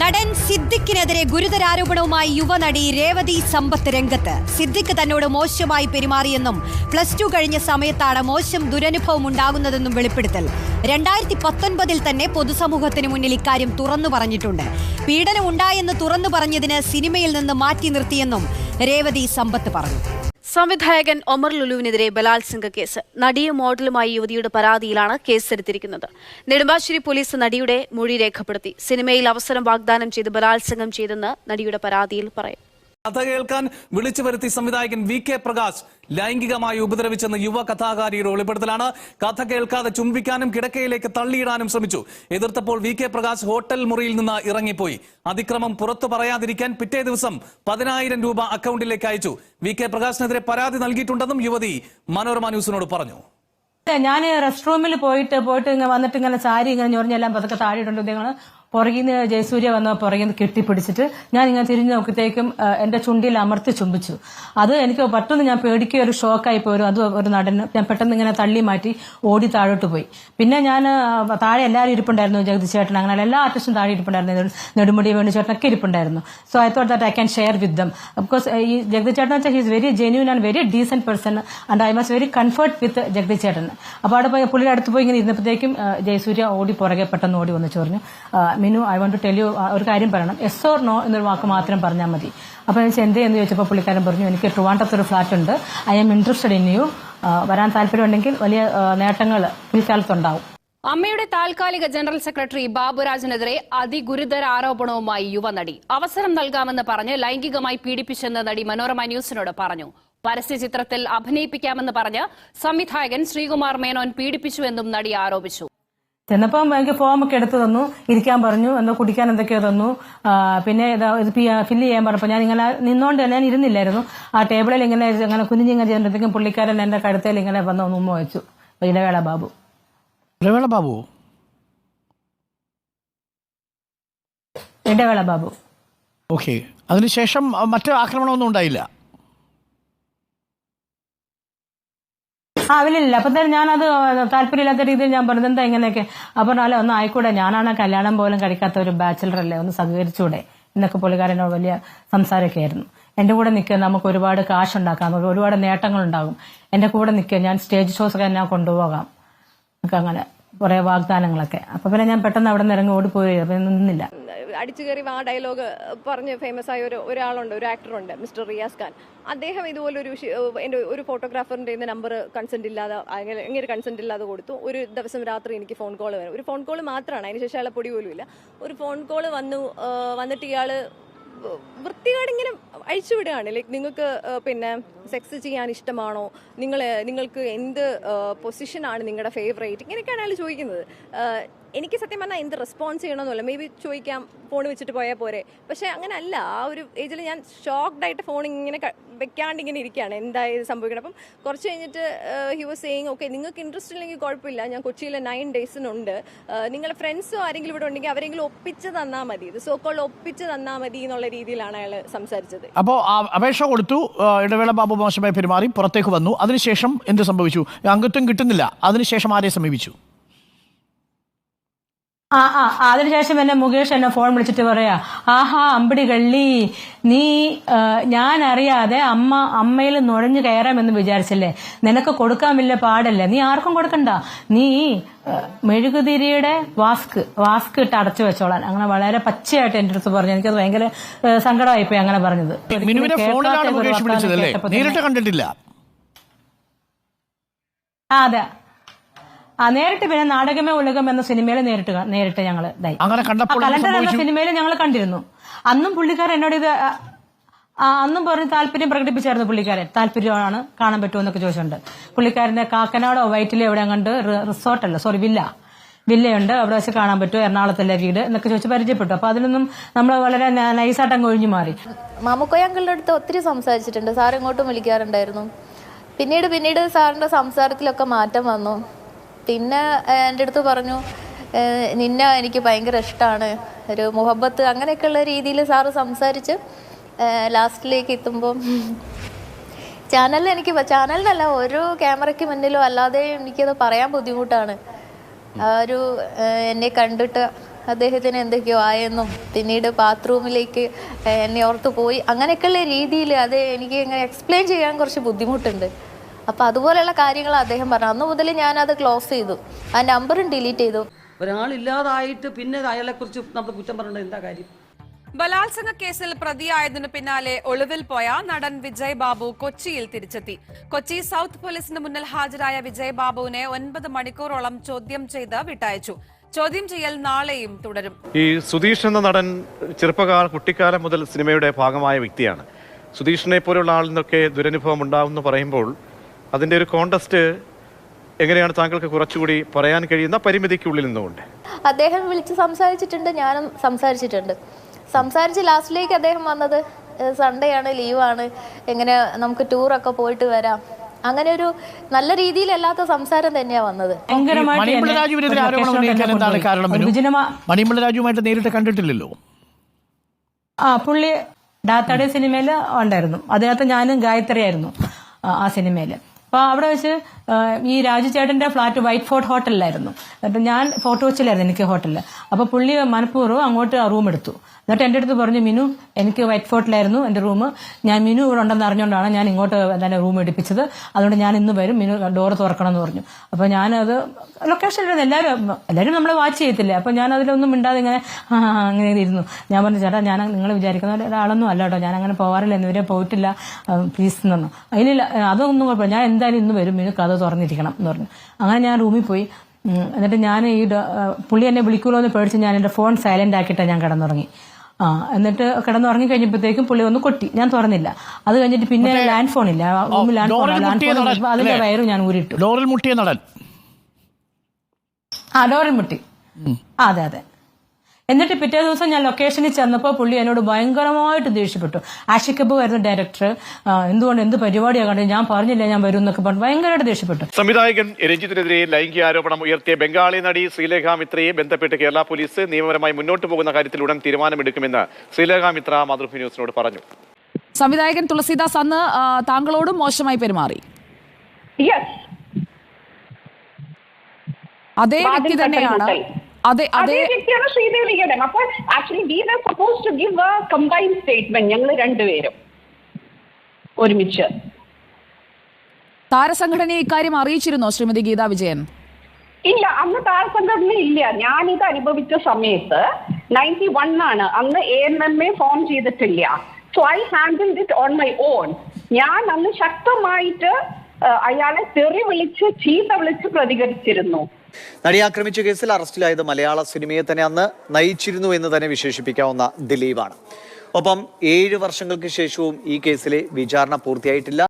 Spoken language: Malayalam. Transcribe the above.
നടൻ സിദ്ദിഖിനെതിരെ ഗുരുതരാരോപണവുമായി യുവനടി രേവതി സമ്പത്ത് രംഗത്ത്. സിദ്ദിഖ് തന്നോട് മോശമായി പെരുമാറിയെന്നും പ്ലസ് ടു കഴിഞ്ഞ സമയത്താണ് മോശം ദുരനുഭവം ഉണ്ടാകുന്നതെന്നും വെളിപ്പെടുത്തൽ. രണ്ടായിരത്തി പത്തൊൻപതിൽ തന്നെ പൊതുസമൂഹത്തിന് മുന്നിൽ ഇക്കാര്യം തുറന്നു പറഞ്ഞിട്ടുണ്ട്. പീഡനം ഉണ്ടായെന്ന് തുറന്നു പറഞ്ഞതിന് സിനിമയിൽ നിന്ന് മാറ്റി നിർത്തിയെന്നും രേവതി സമ്പത്ത് പറഞ്ഞു. സംവിധായകൻ ഒമർ ലുലുവിനെതിരെ ബലാത്സംഗ കേസ്. നടിയും മോഡലുമായി യുവതിയുടെ പരാതിയിലാണ് കേസെടുത്തിരിക്കുന്നത്. നെടുമ്പാശ്ശേരി പോലീസ് നടിയുടെ മൊഴി രേഖപ്പെടുത്തി. സിനിമയിൽ അവസരം വാഗ്ദാനം ചെയ്ത് ബലാത്സംഗം ചെയ്തെന്ന് നടിയുടെ പരാതിയിൽ പറയും. കഥ കേൾക്കാൻ വിളിച്ചു വരുത്തി സംവിധായകൻ വി കെ പ്രകാശ് ലൈംഗികമായി ഉപദ്രവിച്ചെന്ന യുവ കഥാകാരിയുടെ വെളിപ്പെടുത്തലാണ്. കഥ കേൾക്കാതെ ചുംബിക്കാനും കിടക്കയിലേക്ക് തള്ളിയിടാനും ശ്രമിച്ചു. എതിർത്തപ്പോൾ വി കെ പ്രകാശ് ഹോട്ടൽ മുറിയിൽ നിന്ന് ഇറങ്ങിപ്പോയി. അതിക്രമം പുറത്തു പറയാതിരിക്കാൻ പിറ്റേ ദിവസം പതിനായിരം രൂപ അക്കൗണ്ടിലേക്ക് അയച്ചു. വി കെ പ്രകാശിനെതിരെ പരാതി നൽകിയിട്ടുണ്ടെന്നും യുവതി മനോരമ ന്യൂസിനോട് പറഞ്ഞു. ഞാൻ റെസ്റ്റ് റൂമിൽ പോയിട്ട് പോയിട്ട് ഇങ്ങനെ വന്നിട്ട് ഇങ്ങനെ സാരി ഇങ്ങനെ ഞൊറിഞ്ഞെല്ലാം പതുക്കെ താഴെയിട്ടുണ്ട് നിങ്ങൾ പുറകിൽ നിന്ന് ജയസൂര്യ വന്ന പുറകിൽ നിന്ന് കെട്ടിപ്പിടിച്ചിട്ട് ഞാൻ ഇങ്ങനെ തിരിഞ്ഞു നോക്കിയത്തേക്കും എന്റെ ചുണ്ടിൽ അമർത്തി ചുംബിച്ചു. അത് എനിക്ക് പെട്ടെന്ന് ഞാൻ പേടിക്കുക ഒരു ഷോക്കായി പോരും അത് ഒരു നടന് ഞാൻ പെട്ടെന്ന് ഇങ്ങനെ തള്ളി മാറ്റി ഓടി താഴോട്ട് പോയി. പിന്നെ ഞാൻ താഴെ എല്ലാവരും ഇരിപ്പുണ്ടായിരുന്നു ജഗദീഷ് ചേട്ടൻ അങ്ങനെ എല്ലാ ആർട്ടിസ്റ്റും താഴെ ഇരിപ്പുണ്ടായിരുന്നു നെടുമുടി വേണു ചേട്ടനൊക്കെ ഇരിപ്പുണ്ടായിരുന്നു. So I thought that I can share with them because ഈ ജഗദീഷ് ചേട്ടൻ വെച്ചാൽ he's very genuine and very decent person and I was very comfort with Jagadish ചേട്ടൻ. അപ്പോൾ അവിടെ പോയി പുള്ളിയുടെ അടുത്ത് പോയി ഇങ്ങനെ ഇരുന്നപ്പോഴത്തേക്കും ജയസൂര്യ ഓടി പുറകെ പെട്ടെന്ന് ഓടി വന്ന് ചോറിഞ്ഞു. Minu I want to tell you ഒരു കാര്യം പറയണം. എസ് ഓർ നോ എന്നൊരു വാക്ക് മാത്രം പറഞ്ഞാൽ മതി. അപ്പോൾ ഞാൻ എന്തേ എന്ന് ചോദിച്ചപ്പോൾ പുള്ളിക്കാരൻ പറഞ്ഞു എനിക്ക് ട്രിവാൻഡ്രത്ത് ഒരു ഫ്ലാറ്റ് ഉണ്ട് I am interested in you വരാൻ താല്പര്യമുണ്ടെങ്കിൽ വലിയ നേട്ടങ്ങൾ പിൽക്കാലത്തുണ്ടാവും അമ്മയുടെ താൽക്കാലിക ജനറൽ സെക്രട്ടറി ബാബുരാജിനെതിരെ അതിഗുരുതര ആരോപണവുമായി യുവനടി. അവസരം നൽകാമെന്ന് പറഞ്ഞ് ലൈംഗികമായി പീഡിപ്പിച്ചെന്ന് നടി മനോരമ ന്യൂസിനോട് പറഞ്ഞു. പരസ്യ ചിത്രത്തിൽ അഭിനയിപ്പിക്കാമെന്ന് പറഞ്ഞ് സംവിധായകൻ ശ്രീകുമാർ മേനോൻ പീഡിപ്പിച്ചുവെന്നും നടി ആരോപിച്ചു. ചെന്നപ്പം എനിക്ക് ഫോം ഒക്കെ എടുത്തു തന്നു ഇരിക്കാൻ പറഞ്ഞു എന്തോ കുടിക്കാൻ എന്തൊക്കെയോ തന്നു. പിന്നെ ഇതാ ഫില്ല് ചെയ്യാൻ പറഞ്ഞപ്പോൾ ഞാൻ ഇങ്ങനെ നിന്നോണ്ട് ഞാൻ ഇരുന്നില്ലായിരുന്നു. ആ ടേബിളിൽ ഇങ്ങനെ ഇങ്ങനെ കുഞ്ഞിങ്ങനെ ചെയ്യുമ്പോഴത്തേക്കും പുള്ളിക്കാരൻ എന്റെ കഴുത്തേൽ ഇങ്ങനെ വന്ന് ഒന്ന് ഉമ്മ വെച്ചു. ഇടവേള ബാബു. ഇടവേള ബാബു? ഇടവേള ബാബു. ഓക്കെ. അതിനുശേഷം മറ്റ് ആക്രമണമൊന്നും ഉണ്ടായില്ല? ആ അപ്പൊ അപ്പം തന്നെ ഞാനത് താല്പര്യമില്ലാത്ത രീതിയിൽ ഞാൻ പറഞ്ഞത് എന്താ ഇങ്ങനെയൊക്കെ. അപ്പൊ അല്ല ഒന്ന് ആയിക്കൂടെ. ഞാനാണ് കല്യാണം പോലും കഴിക്കാത്ത ഒരു ബാച്ചിലർ അല്ലേ? ഒന്ന് സഹകരിച്ചൂടെ? എന്നൊക്കെ പുള്ളിക്കാരനോട് വലിയ സംസാരമൊക്കെ ആയിരുന്നു. എന്റെ കൂടെ നിൽക്കുക നമുക്ക് ഒരുപാട് കാശ് ഉണ്ടാക്കാം ഒരുപാട് നേട്ടങ്ങൾ ഉണ്ടാകും എന്റെ കൂടെ നിൽക്കുക. ഞാൻ സ്റ്റേജ് ഷോസ് ഒക്കെ ഞാൻ കൊണ്ടുപോകാം. അങ്ങനെ. കുറെ വാഗ്ദാനങ്ങളൊക്കെ. അപ്പൊ പിന്നെ ഞാൻ പെട്ടെന്ന് അവിടെ നിന്ന് ഇറങ്ങി ഓടിപ്പോയി. നിന്നില്ല. അടിച്ചു കയറി ആ ഡയലോഗ് പറഞ്ഞ് ഫേമസ് ആയ ഒരു ഒരാളുണ്ട് ഒരു ആക്ടറുണ്ട് മിസ്റ്റർ റിയാസ് ഖാൻ. അദ്ദേഹം ഇതുപോലൊരു എന്റെ ഒരു ഫോട്ടോഗ്രാഫറിന്റെ നമ്പർ കൺസെന്റ് ഇല്ലാതെ അങ്ങനെ ഇങ്ങനെ കൺസെന്റ് ഇല്ലാതെ കൊടുത്തു. ഒരു ദിവസം രാത്രി എനിക്ക് ഫോൺ കോൾ വരും. ഒരു ഫോൺ കോൾ മാത്രമാണ് അതിനുശേഷം അയാളെ പൊടി പോലും ഇല്ല ഒരു ഫോൺ കോൾ വന്നു വന്നിട്ട് ഇയാൾ വൃത്തികേട് ഇങ്ങനെ അഴിച്ചുവിടുകയാണ്. ലൈക്ക് നിങ്ങൾക്ക് പിന്നെ സെക്സ് ചെയ്യാൻ ഇഷ്ടമാണോ? നിങ്ങൾ നിങ്ങൾക്ക് എന്ത് പൊസിഷനാണ് നിങ്ങളുടെ ഫേവറേറ്റ്? ഇങ്ങനെയൊക്കെയാണ് അയാൾ ചോദിക്കുന്നത്. എനിക്ക് സത്യം പറഞ്ഞാൽ എന്ത് റെസ്പോൺസ് ചെയ്യണമെന്നല്ല മേ ബി ചോദിക്കാം ഫോൺ വെച്ചിട്ട് പോയാൽ പോരെ. പക്ഷേ അങ്ങനെ അല്ല ആ ഒരു ഏജിൽ ഞാൻ ഷോക്ക്ഡ് ആയിട്ട് ഫോൺ ഇങ്ങനെ വെക്കാണ്ട് ഇങ്ങനെ ഇരിക്കുകയാണ് എന്തായത് സംഭവിക്കണം? അപ്പം കുറച്ച് കഴിഞ്ഞിട്ട് ഹി വാസ് സെയിങ് ഓക്കെ നിങ്ങൾക്ക് ഇൻട്രസ്റ്റ് ഇല്ലെങ്കിൽ കുഴപ്പമില്ല. ഞാൻ കൊച്ചിയിലെ നയൻ ഡേയ്സിനുണ്ട് നിങ്ങളുടെ ഫ്രണ്ട്സോ ആരെങ്കിലും ഇവിടെ ഉണ്ടെങ്കിൽ അവരെങ്കിലും ഒപ്പിച്ച് തന്നാൽ മതി. ഇത് സോ കോൾ ഒപ്പിച്ച് തന്നാൽ മതി എന്നുള്ള രീതിയിലാണ് അയാൾ സംസാരിച്ചത്. അപ്പോൾ അപേക്ഷ കൊടുത്തു. ഇടവേള ബാബു മോശമായി പെരുമാറി പുറത്തേക്ക് വന്നു. അതിനുശേഷം എന്ത് സംഭവിച്ചു? അംഗത്വം കിട്ടുന്നില്ല. അതിനുശേഷം ആരെ സമീപിച്ചു? ആ ആ ആ, അതിനുശേഷം എന്നെ മുകേഷ് എന്നെ ഫോൺ വിളിച്ചിട്ട് പറയാ ആഹാ അമ്പിടി കള്ളി നീ ഞാൻ അറിയാതെ അമ്മ അമ്മയിൽ നുഴഞ്ഞു കയറാമെന്ന് വിചാരിച്ചല്ലേ? നിനക്ക് കൊടുക്കാൻ വലിയ പാടല്ലേ? നീ ആർക്കും കൊടുക്കണ്ട. നീ ആ, മെഴുകുതിരിയുടെ വാസ്ക് വാസ്ക് ഇട്ട് അടച്ചു വെച്ചോളാൻ. അങ്ങനെ വളരെ പച്ചയായിട്ട് എന്റെ അടുത്ത് പറഞ്ഞു. എനിക്കത് ഭയങ്കര സങ്കടമായി സങ്കടമായിപ്പോയി അങ്ങനെ പറഞ്ഞത്. നേരിട്ട് കണ്ടിട്ടില്ല. ആ അതെ. ആ നേരിട്ട് പിന്നെ നാടകമേ ഉലകം എന്ന സിനിമയിൽ നേരിട്ട് നേരിട്ട് ഞങ്ങൾ അങ്ങനെ കണ്ടപ്പോൾ കലണ്ടർ എന്ന സിനിമയിൽ ഞങ്ങൾ കണ്ടിരുന്നു. അന്നും പുള്ളിക്കാരൻ എന്നോട് ഇത് അന്നും പറഞ്ഞ് താല്പര്യം പ്രകടിപ്പിച്ചായിരുന്നു പുള്ളിക്കാരൻ. താല്പര്യമാണ് കാണാൻ പറ്റുമെന്നൊക്കെ ചോദിച്ചിട്ടുണ്ട്. പുള്ളിക്കാരന്റെ കാക്കനാടോ വൈറ്റിലോ എവിടെ കണ്ട് റിസോർട്ടല്ല സോറി വില്ല വില്ലയുണ്ട് അവിടെ വെച്ച് കാണാൻ പറ്റുമോ എറണാകുളത്തല്ലേ വീട് എന്നൊക്കെ ചോദിച്ച് പരിചയപ്പെട്ടു. അപ്പൊ അതിലൊന്നും നമ്മൾ വളരെ നൈസായിട്ടങ്ങ് നൈസായിട്ട് അങ്ങ് ഒഴിഞ്ഞു മാറി മാമുക്കോയ അങ്കിളുടെ അടുത്ത് ഒത്തിരി സംസാരിച്ചിട്ടുണ്ട്. സാർ ഇങ്ങോട്ടും വിളിക്കാറുണ്ടായിരുന്നു. പിന്നീട് പിന്നീട് സാറിന്റെ സംസാരത്തിലൊക്കെ മാറ്റം വന്നു. പിന്നെ എന്റെ അടുത്ത് പറഞ്ഞു നിന്നെ എനിക്ക് ഭയങ്കര ഇഷ്ടമാണ് ഒരു മുഹബത്ത് അങ്ങനെയൊക്കെയുള്ള രീതിയിൽ സാറ് സംസാരിച്ച് ലാസ്റ്റിലേക്ക് എത്തുമ്പം ചാനലിൽ എനിക്ക് ചാനലിനല്ല ഒരു ക്യാമറയ്ക്ക് മുന്നിലോ അല്ലാതെ എനിക്കത് പറയാൻ ബുദ്ധിമുട്ടാണ്. ആ ഒരു എന്നെ കണ്ടിട്ട് അദ്ദേഹത്തിന് എന്തൊക്കെയോ ആയെന്നും പിന്നീട് ബാത്റൂമിലേക്ക് എന്നെ ഓർത്ത് പോയി. അങ്ങനെയൊക്കെയുള്ള രീതിയിൽ അത് എനിക്ക് എക്സ്പ്ലെയിൻ ചെയ്യാൻ കുറച്ച് ബുദ്ധിമുട്ടുണ്ട്. അപ്പോൾ അതുപോലെയുള്ള കാര്യങ്ങൾ അദ്ദേഹം പറഞ്ഞു. അന്ന് മുതൽ അത് ക്ലോസ് ചെയ്തു. ആ നമ്പറും ഡിലീറ്റ് ചെയ്തു. ഒരാളില്ലാതായിട്ട് പിന്നെ അയാളെക്കുറിച്ച് നമ്മൾ കുറ്റം പറഞ്ഞിട്ട് എന്താ കാര്യം? ബലാത്സംഗ കേസിൽ പ്രതിയായതിന് പിന്നാലെ ഒളിവിൽ പോയ നടൻ വിജയ് ബാബു കൊച്ചിയിൽ തിരിച്ചെത്തി. കൊച്ചി സൗത്ത് പോലീസിന് മുന്നിൽ ഹാജരായ വിജയ് ബാബുവിനെ ഒൻപത് മണിക്കൂറോളം ചോദ്യം ചെയ്ത് വിട്ടയച്ചു. ചോദ്യം ചെയ്യൽ നാളെയും തുടരും. ഈ സുധീഷ് എന്ന നടൻ ചെറുപ്പകാല കുട്ടിക്കാലം മുതൽ സിനിമയുടെ ഭാഗമായ വ്യക്തിയാണ്. സുധീഷിനെ പോലുള്ള ആളിൽ നിന്നൊക്കെ ദുരനുഭവം ഉണ്ടാവുമെന്ന് പറയുമ്പോൾ അതിന്റെ ഒരു കോണ്ടസ്റ്റ് എങ്ങനെയാണ് താങ്കൾക്ക് കുറച്ചുകൂടി പറയാൻ കഴിയുന്ന പരിമിതിക്കുള്ളിൽ നിന്നുകൊണ്ട്? അദ്ദേഹം വിളിച്ച് സംസാരിച്ചിട്ടുണ്ട് ഞാനും സംസാരിച്ചിട്ടുണ്ട്. സംസാരിച്ച് ലാസ്റ്റിലേക്ക് അദ്ദേഹം വന്നത് സൺഡേ ആണ് ലീവാണ് എങ്ങനെ നമുക്ക് ടൂറൊക്കെ പോയിട്ട് വരാം. അങ്ങനെ ഒരു നല്ല രീതിയിലല്ലാത്ത സംസാരം തന്നെയാണ് വന്നത്. രാജുവുമായിട്ട് നേരിട്ട് കണ്ടിട്ടില്ലല്ലോ? ആ പുള്ളി ഡാത്തയുടെ സിനിമയിൽ ഉണ്ടായിരുന്നു. അതിനകത്ത് ഞാനും ഗായത്രി ആയിരുന്നു ആ, ആ സിനിമയിൽ അപ്പോൾ അവിടെ വെച്ച് ഈ രാജു ചേട്ടന്റെ ഫ്ലാറ്റ് വൈറ്റ് ഫോർട്ട് ഹോട്ടലിലായിരുന്നു. എന്നിട്ട് ഞാൻ ഫോർട്ട് കൊച്ചിലായിരുന്നു എനിക്ക് ഹോട്ടലിൽ അപ്പോൾ പുള്ളി മനഃപൂർവം അങ്ങോട്ട് റൂം എടുത്തു. എന്നിട്ട് എന്റെ അടുത്ത് പറഞ്ഞു മിനു എനിക്ക് വൈറ്റ് ഫോർട്ടിലായിരുന്നു എന്റെ റൂം ഞാൻ മിനു ഇവിടെ ഉണ്ടെന്ന് അറിഞ്ഞുകൊണ്ടാണ് ഞാൻ ഇങ്ങോട്ട് തന്നെ റൂം എടുപ്പിച്ചത്. അതുകൊണ്ട് ഞാൻ ഇന്ന് വരും മിനു ഡോർ തുറക്കണം എന്ന് പറഞ്ഞു. അപ്പോൾ ഞാനത് ലൊക്കേഷനിൽ എല്ലാവരും എല്ലാവരും നമ്മളെ വാച്ച് ചെയ്യത്തില്ലേ? അപ്പോൾ ഞാൻ അതിലൊന്നും മിണ്ടാതെ ഇങ്ങനെ അങ്ങനെ ഇരുന്നു. ഞാൻ പറഞ്ഞു ചേട്ടാ ഞാൻ നിങ്ങൾ വിചാരിക്കുന്ന ഒരാളൊന്നും അല്ല കേട്ടോ. ഞാൻ അങ്ങനെ പോകാറില്ല എന്നിവരെ പോയിട്ടില്ല. പ്ലീസ് എന്ന് പറഞ്ഞു. അതിലില്ല അതൊന്നും കുഴപ്പമില്ല. ഞാൻ എന്തായാലും ഇന്ന് വരും മിനു കഥ തുറന്നിരിക്കണം എന്ന് പറഞ്ഞു. അങ്ങനെ ഞാൻ റൂമിൽ പോയി. എന്നിട്ട് ഞാൻ ഈ പുള്ളി എന്നെ വിളിക്കുമല്ലോ എന്ന് പേടിച്ച് ഞാൻ എന്റെ ഫോൺ സൈലന്റ് ആക്കിയിട്ടാണ് ഞാൻ കിടന്നുറങ്ങി. ആ എന്നിട്ട് കിടന്നുറങ്ങി കഴിഞ്ഞപ്പോഴത്തേക്കും പുള്ളി ഒന്ന് കൊട്ടി. ഞാൻ തുറന്നില്ല. അത് കഴിഞ്ഞിട്ട് പിന്നെ ലാൻഡ് ഫോൺ ഇല്ല റൂമിൽ ലാൻഡ് ഫോൺ ലാൻഡ് ഫോൺ അതിന്റെ? വയറും ഞാൻ ഊരിട്ടു ഡോറിൽ മുട്ടിയ നടൻ? ആ ഡോറിൽ മുട്ടി. ആ, അതെ അതെ. എന്നിട്ട് പിറ്റേ ദിവസം ഞാൻ ലൊക്കേഷനിൽ ചെന്നപ്പോൾ പുള്ളി എന്നോട് ഭയങ്കരമായിട്ട് ദേഷ്യപ്പെട്ടു. ആഷിക്കബ് വരുന്ന ആയിരുന്നു ഡയറക്ടർ എന്തുകൊണ്ട് എന്ത് പരിപാടിയാണ് കണ്ടത്? ഞാൻ പറഞ്ഞില്ല ഞാൻ വരും എന്നൊക്കെ പറഞ്ഞു ഭയങ്കരമായിട്ട് ദേഷ്യപ്പെട്ടു. സംവിധായകൻ രഞ്ജിത്തിനെതിരെ ലൈംഗിക ആരോപണം ഉയർത്തിയ ബംഗാളി നടി ശ്രീലേഖ മിത്രയെ ബന്ധപ്പെട്ട് കേരള പോലീസ് നിയമപരമായി മുന്നോട്ട് പോകുന്ന കാര്യത്തിൽ ഉടൻ തീരുമാനമെടുക്കുമെന്ന് ശ്രീലേഖ മിത്ര മാതൃഭൂമി ന്യൂസിനോട് പറഞ്ഞു. സംവിധായകൻ തുളസീദാസ് അന്ന് താങ്കളോടും മോശമായി പെരുമാറി. അതേ വ്യക്തി തന്നെയാണ്. അതെ അതെ. വ്യക്തിയാണ് ശ്രീദേവി ഗഡൻ അപ്പോൾ actually we are suppose to give a combined statement ഞങ്ങൾ രണ്ടുപേരും ഒരുമിച്ച്. താരസംഘടനയെ ഇക്കാര്യം അറിയിച്ചിരുന്നോ ശ്രീമതി ഗീതാ വിജയൻ? ഇല്ല അന്ന് താരസംഘടന ഇല്ല. ഞാനിത് അനുഭവിച്ച സമയത്ത് നയന്റി വൺ ആണ്. അന്ന് A M M A form ചെയ്തിട്ടില്ല. So I handle it on my own ഞാൻ അന്ന് ശക്തമായിട്ട് അയാളെ തെറി വിളിച്ച് ചീത്ത വിളിച്ച് പ്രതികരിച്ചിരുന്നു. നടിയെ ആക്രമിച്ച കേസിൽ അറസ്റ്റിലായത് മലയാള സിനിമയെ തന്നെ അന്ന് നയിച്ചിരുന്നു എന്ന് തന്നെ വിശേഷിപ്പിക്കാവുന്ന ദിലീപാണ്. ഒപ്പം ഏഴ് വർഷങ്ങൾക്ക് ശേഷവും ഈ കേസിലെ വിചാരണ പൂർത്തിയായിട്ടില്ല.